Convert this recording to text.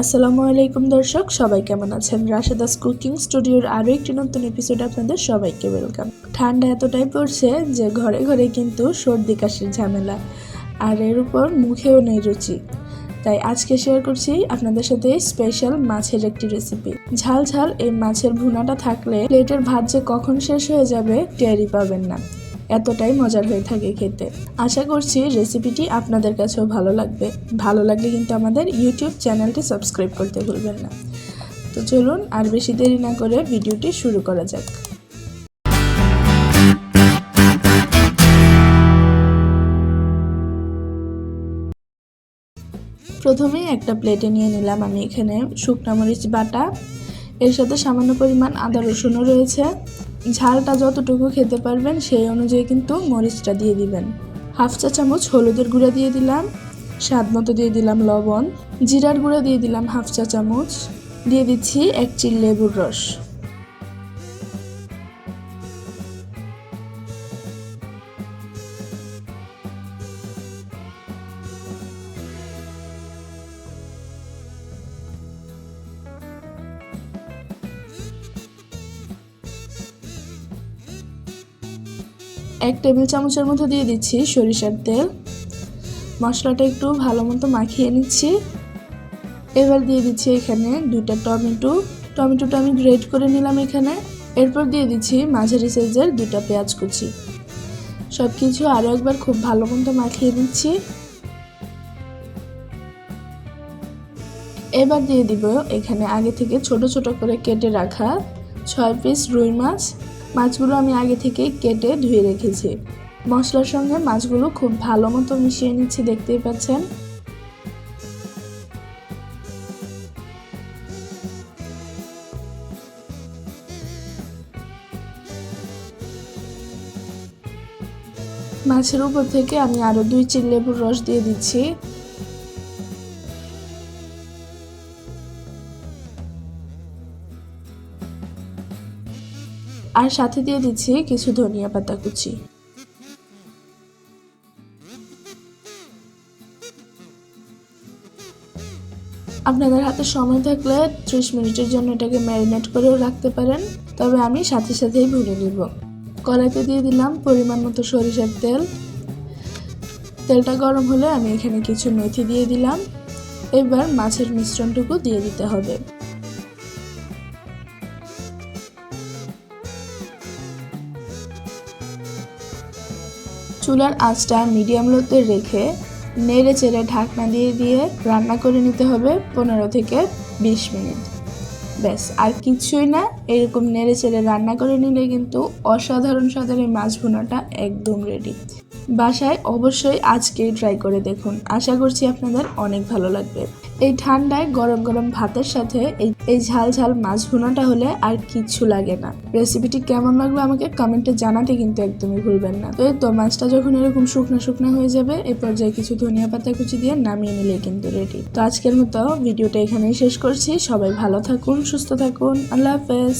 আসসালামু আলাইকুম দর্শক, সবাই কেমন আছেন? রাশেদাস কুকিং স্টুডিওর আরও একটি নতুন এপিসোডে আপনাদের সবাইকে ওয়েলকাম ঠান্ডা এতটাই পড়ছে যে ঘরে ঘরে কিন্তু সর্দি কাশির ঝামেলা, আর এর উপর মুখেও নেই রুচি। তাই আজকে শেয়ার করছি আপনাদের সাথে স্পেশাল মাছের একটি রেসিপি ঝাল ঝাল এই মাছের ভুনাটা থাকলে প্লেটের ভাত যে কখন শেষ হয়ে যাবে টেরই পাবেন না। এতটাই মজার হয়ে থাকে খেতে। আশা করছি রেসিপিটি আপনাদের কাছেও ভালো লাগবে। ভালো লাগলে কিন্তু আমাদের ইউটিউব চ্যানেলটি সাবস্ক্রাইব করতে ভুলবেন না। তো চলুন আর বেশি দেরি না করে ভিডিওটি শুরু করা যাক। প্রথমেই একটা প্লেটে নিয়ে নিলাম আমি এখানে শুকনা মরিচ বাটা। এর সাথে সামান্য পরিমাণ আদা রসুনও রয়েছে। ঝালটা যতটুকু খেতে পারবেন, সেই অনুযায়ী কিন্তু মরিচটা দিয়ে দিবেন। হাফ চা চামচ হলুদের গুঁড়া দিয়ে দিলাম, স্বাদ মতো দিয়ে দিলাম লবণ, জিরার গুঁড়া দিয়ে দিলাম হাফ চা চামচ, দিয়ে দিচ্ছি এক চিল লেবুর রস। এক টেবিল চামচের মতো দিয়ে দিচ্ছি সরিষার তেল। মশলাটা একটু ভালো মতো মাখিয়ে নিচ্ছি। এবার দিয়ে দিচ্ছি এখানে দুইটা টমেটো। টমেটোটা আমি গ্রেড করে নিলাম এখানে। এরপর দিয়ে দিচ্ছি মাঝারি সাইজের দুইটা পেঁয়াজ কুচি। সব কিছু আরও একবার খুব ভালো মতো মাখিয়ে নিচ্ছি। এবার দিয়ে দিব এখানে আগে থেকে ছোট ছোট করে কেটে রাখা ছয় পিস রুই মাছ মাছগুলো আমি আগে থেকেই কেটে ধুয়ে রেখেছি। মশলার সঙ্গে মাছগুলো খুব ভালো মতো মিশিয়ে নিচ্ছি, দেখতেই পাচ্ছেন। মাছের উপর থেকে আমি আরও দুই চিল লেবুর রস দিয়ে দিচ্ছি। আর সাথে দিয়ে দিচ্ছি কিছু ধনিয়া পাতা কুচি। আপনাদের হাতে সময় থাকলে ত্রিশ মিনিটের জন্য এটাকে ম্যারিনেট করেও রাখতে পারেন, তবে আমি সাথে সাথেই ভুনে নিব। কড়াইতে দিয়ে দিলাম পরিমাণ মতো সরিষার তেল। তেলটা গরম হলে আমি এখানে কিছু মেথি দিয়ে দিলাম। এবার মাছের মিশ্রণটুকু দিয়ে দিতে হবে। চুলার আঁচটা মিডিয়াম লোতে রেখে নেড়ে চেড়ে ঢাকনা দিয়ে দিয়ে রান্না করে নিতে হবে পনেরো থেকে বিশ মিনিট। ব্যাস, আর কিছুই না, এরকম নেড়ে চেড়ে রান্না করে নিলে কিন্তু অসাধারণ স্বাদের এই মাছ ভুনাটা একদম রেডি বাসায় অবশ্যই আজকেই ট্রাই করে দেখুন। আশা করছি আপনাদের অনেক ভালো লাগবে। এই ঠান্ডায় গরম গরম ভাতের সাথে এই ঝাল ঝাল মাছ ভুনাটা হলে আর কিচ্ছু লাগে না। রেসিপিটি কেমন লাগল আমাকে কমেন্টে জানাতে কিন্তু একদমই ভুলবেন না। তো এই তো মাছটা যখন এরকম শুকনো শুকনো হয়ে যাবে এই পর্যায়ে কিছু ধনিয়া পাতা কুচি দিয়ে নামিয়ে নিলে কিন্তু রেডি তো আজকের মতো ভিডিওটা এখানেই শেষ করছি। সবাই ভালো থাকুন, সুস্থ থাকুন। আল্লাহ হাফেজ।